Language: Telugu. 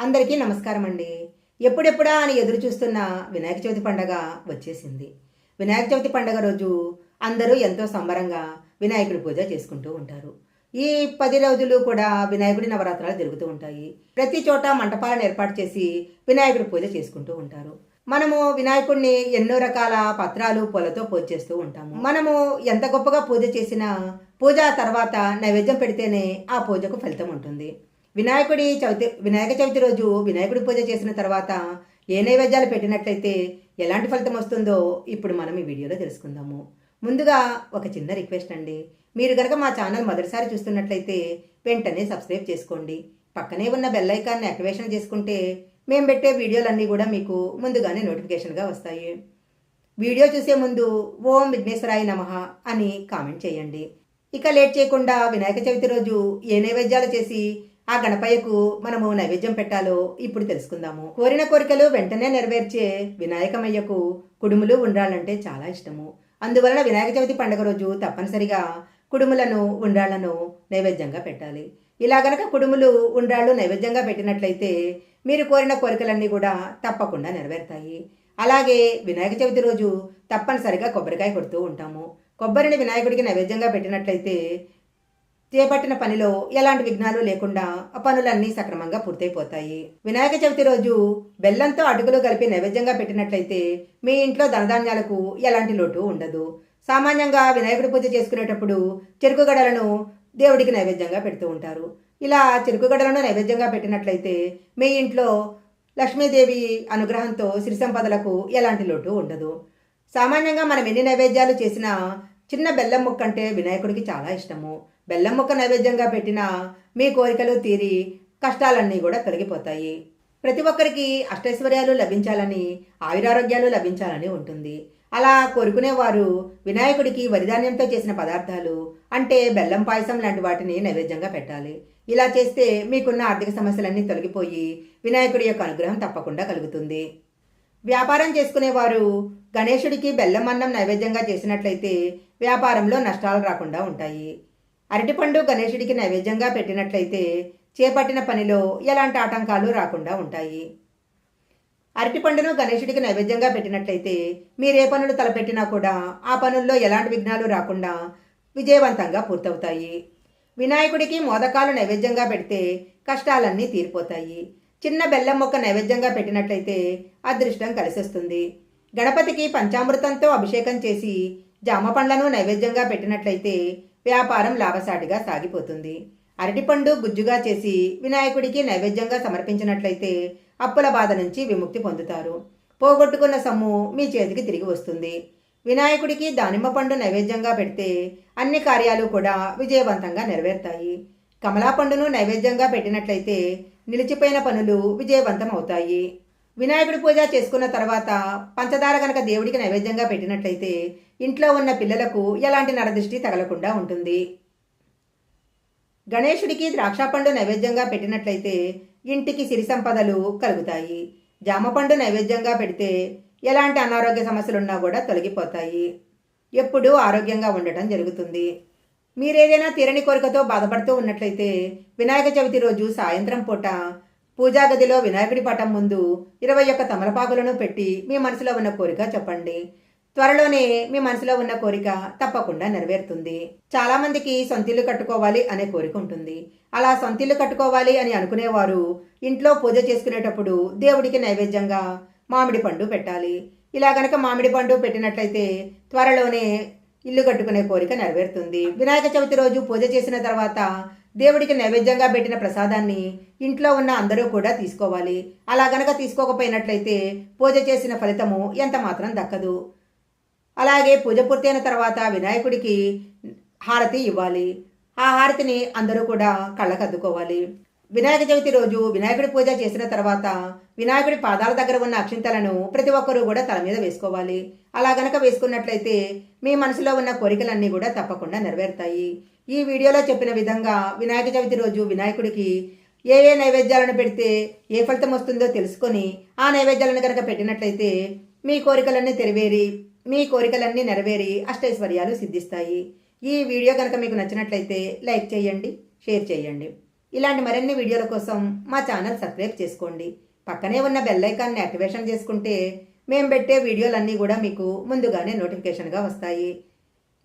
అందరికీ నమస్కారం అండి ఎప్పుడెప్పుడా అని ఎదురు చూస్తున్న వినాయక చవితి పండగ వచ్చేసింది. వినాయక చవితి పండగ రోజు అందరూ ఎంతో సంబరంగా వినాయకుడి పూజ చేసుకుంటూ ఉంటారు. ఈ పది రోజులు కూడా వినాయకుడి నవరాత్రాలు జరుగుతూ ఉంటాయి. ప్రతి చోట మంటపాలను ఏర్పాటు చేసి వినాయకుడి పూజ చేసుకుంటూ ఉంటారు. మనము వినాయకుడిని ఎన్నో రకాల పత్రాలు పూలతో పూజ చేస్తూ ఉంటాము. మనము ఎంత గొప్పగా పూజ చేసినా పూజ తర్వాత నైవేద్యం పెడితేనే ఆ పూజకు ఫలితం ఉంటుంది. వినాయకుడి చవితి వినాయక చవితి రోజు వినాయకుడి పూజ చేసిన తర్వాత ఏ నైవేద్యాలు పెట్టినట్లయితే ఎలాంటి ఫలితం వస్తుందో ఇప్పుడు మనం ఈ వీడియోలో తెలుసుకుందాము. ముందుగా ఒక చిన్న రిక్వెస్ట్ అండి. మీరు గనక మా ఛానల్ మొదటిసారి చూస్తున్నట్లయితే వెంటనే సబ్స్క్రైబ్ చేసుకోండి. పక్కనే ఉన్న బెల్ ఐకాన్ని యాక్టివేషన్ చేసుకుంటే మేము పెట్టే వీడియోలన్నీ కూడా మీకు ముందుగానే నోటిఫికేషన్గా వస్తాయి. వీడియో చూసే ముందు ఓం విఘ్నేశ్వరాయ నమః అని కామెంట్ చేయండి. ఇక లేట్ చేయకుండా వినాయక చవితి రోజు ఏ నైవేద్యాలు చేసి ఆ గణపయ్యకు మనము నైవేద్యం పెట్టాలో ఇప్పుడు తెలుసుకుందాము. కోరిన కోరికలు వెంటనే నెరవేర్చే వినాయకమయ్యకు కుడుములు ఉండాలంటే చాలా ఇష్టము. అందువలన వినాయక చవితి పండుగ రోజు తప్పనిసరిగా కుడుములను ఉండ్రాళ్ళను నైవేద్యంగా పెట్టాలి. ఇలా గనక కుడుములు ఉండ్రాళ్ళు నైవేద్యంగా పెట్టినట్లయితే మీరు కోరిన కోరికలన్నీ కూడా తప్పకుండా నెరవేరుతాయి. అలాగే వినాయక చవితి రోజు తప్పనిసరిగా కొబ్బరికాయ కొడుతూ ఉంటాము. కొబ్బరిని వినాయకుడికి నైవేద్యంగా పెట్టినట్లయితే చేపట్టిన పనిలో ఎలాంటి విఘ్నాలు లేకుండా ఆ పనులన్నీ సక్రమంగా పూర్తయిపోతాయి. వినాయక చవితి రోజు బెల్లంతో అటుకులు కలిపి నైవేద్యంగా పెట్టినట్లయితే మీ ఇంట్లో ధనధాన్యాలకు ఎలాంటి లోటు ఉండదు. సామాన్యంగా వినాయకుడి పూజ చేసుకునేటప్పుడు చెరుకు గడలను దేవుడికి నైవేద్యంగా పెడుతూ ఉంటారు. ఇలా చెరుకు గడలను నైవేద్యంగా పెట్టినట్లయితే మీ ఇంట్లో లక్ష్మీదేవి అనుగ్రహంతో సిరి సంపదలకు ఎలాంటి లోటు ఉండదు. సామాన్యంగా మనం ఎన్ని నైవేద్యాలు చేసినా చిన్న బెల్లం ముక్క అంటే వినాయకుడికి చాలా ఇష్టము. బెల్లం ముక్క నైవేద్యంగా పెట్టినా మీ కోరికలు తీరి కష్టాలన్నీ కూడా తొలగిపోతాయి. ప్రతి ఒక్కరికి అష్టైశ్వర్యాలు లభించాలని ఆయురారోగ్యాలు లభించాలని ఉంటుంది. అలా కోరుకునేవారు వినాయకుడికి వరిధాన్యంతో చేసిన పదార్థాలు అంటే బెల్లం పాయసం లాంటి వాటిని నైవేద్యంగా పెట్టాలి. ఇలా చేస్తే మీకున్న ఆర్థిక సమస్యలన్నీ తొలగిపోయి వినాయకుడి యొక్క అనుగ్రహం తప్పకుండా కలుగుతుంది. వ్యాపారం చేసుకునేవారు గణేశుడికి బెల్లం అన్నం నైవేద్యంగా చేసినట్లయితే వ్యాపారంలో నష్టాలు రాకుండా ఉంటాయి. అరటిపండు గణేశుడికి నైవేద్యంగా పెట్టినట్లయితే చేపట్టిన పనిలో ఎలాంటి ఆటంకాలు రాకుండా ఉంటాయి. అరటిపండును గణేశుడికి నైవేద్యంగా పెట్టినట్లయితే మీరే పనులు తలపెట్టినా కూడా ఆ పనుల్లో ఎలాంటి విఘ్నాలు రాకుండా విజయవంతంగా పూర్తవుతాయి. వినాయకుడికి మోదకాలు నైవేద్యంగా పెడితే కష్టాలన్నీ తీరిపోతాయి. చిన్న బెల్లం మొక్క నైవేద్యంగా పెట్టినట్లయితే అదృష్టం కలిసొస్తుంది. గణపతికి పంచామృతంతో అభిషేకం చేసి జామ పండ్లను నైవేద్యంగా పెట్టినట్లయితే వ్యాపారం లాభసాటిగా సాగిపోతుంది. అరటిపండు గుజ్జుగా చేసి వినాయకుడికి నైవేద్యంగా సమర్పించినట్లయితే అప్పుల బాధ నుంచి విముక్తి పొందుతారు. పోగొట్టుకున్న సొమ్ము మీ చేతికి తిరిగి వస్తుంది. వినాయకుడికి దానిమ్మ పండు నైవేద్యంగా పెడితే అన్ని కార్యాలు కూడా విజయవంతంగా నెరవేరుతాయి. కమలా పండును నైవేద్యంగా పెట్టినట్లయితే నిలిచిపోయిన పనులు విజయవంతం అవుతాయి. వినాయకుడి పూజ చేసుకున్న తర్వాత పంచదార కనుక దేవుడికి నైవేద్యంగా పెట్టినట్లయితే ఇంట్లో ఉన్న పిల్లలకు ఎలాంటి నరదృష్టి తగలకుండా ఉంటుంది. గణేశుడికి ద్రాక్షపండు నైవేద్యంగా పెట్టినట్లయితే ఇంటికి సిరి సంపదలు కలుగుతాయి. జామపండు నైవేద్యంగా పెడితే ఎలాంటి అనారోగ్య సమస్యలున్నా కూడా తొలగిపోతాయి. ఎప్పుడూ ఆరోగ్యంగా ఉండటం జరుగుతుంది. మీరేదైనా తీరని కోరికతో బాధపడుతూ ఉన్నట్లయితే వినాయక చవితి రోజు సాయంత్రం పూట పూజా గదిలో వినాయకుడి పటం ముందు ఇరవై ఒక్క తమలపాకులను పెట్టి మీ మనసులో ఉన్న కోరిక చెప్పండి. త్వరలోనే మీ మనసులో ఉన్న కోరిక తప్పకుండా నెరవేరుతుంది. చాలామందికి సొంతిల్లు కట్టుకోవాలి అనే కోరిక ఉంటుంది. అలా సొంతిల్లు కట్టుకోవాలి అని అనుకునేవారు ఇంట్లో పూజ చేసుకునేటప్పుడు దేవుడికి నైవేద్యంగా మామిడి పండు పెట్టాలి. ఇలా గనక మామిడి పండు పెట్టినట్లయితే త్వరలోనే ఇల్లు కట్టుకునే కోరిక నెరవేరుతుంది. వినాయక చవితి రోజు పూజ చేసిన తర్వాత దేవుడికి నైవేద్యంగా పెట్టిన ప్రసాదాన్ని ఇంట్లో ఉన్న అందరూ కూడా తీసుకోవాలి. అలా గనక తీసుకోకపోయినట్లయితే పూజ చేసిన ఫలితము ఎంత మాత్రం దక్కదు. అలాగే పూజ పూర్తయిన తర్వాత వినాయకుడికి హారతి ఇవ్వాలి. ఆ హారతిని అందరూ కూడా కళ్ళకద్దుకోవాలి. వినాయక చవితి రోజు వినాయకుడి పూజ చేసిన తర్వాత వినాయకుడి పాదాల దగ్గర ఉన్న అక్షింతలను ప్రతి ఒక్కరూ కూడా తల మీద వేసుకోవాలి. అలా గనక వేసుకున్నట్లయితే మీ మనసులో ఉన్న కోరికలన్నీ కూడా తప్పకుండా నెరవేరుతాయి. ఈ వీడియోలో చెప్పిన విధంగా వినాయక చవితి రోజు వినాయకుడికి ఏ ఏ నైవేద్యాలను పెడితే ఏ ఫలితం వస్తుందో తెలుసుకొని ఆ నైవేద్యాలను కనుక పెట్టినట్లయితే మీ కోరికలన్నీ తెరవేరి మీ కోరికలన్నీ నెరవేరి అష్టైశ్వర్యాలు సిద్ధిస్తాయి. ఈ వీడియో కనుక మీకు నచ్చినట్లయితే లైక్ చేయండి షేర్ చేయండి. ఇలాంటి మరిన్ని వీడియోల కోసం మా ఛానల్ సబ్స్క్రైబ్ చేసుకోండి. పక్కనే ఉన్న బెల్ ఐకాన్ని యాక్టివేషన్ చేసుకుంటే మేము పెట్టే వీడియోలన్నీ కూడా మీకు ముందుగానే నోటిఫికేషన్గా వస్తాయి.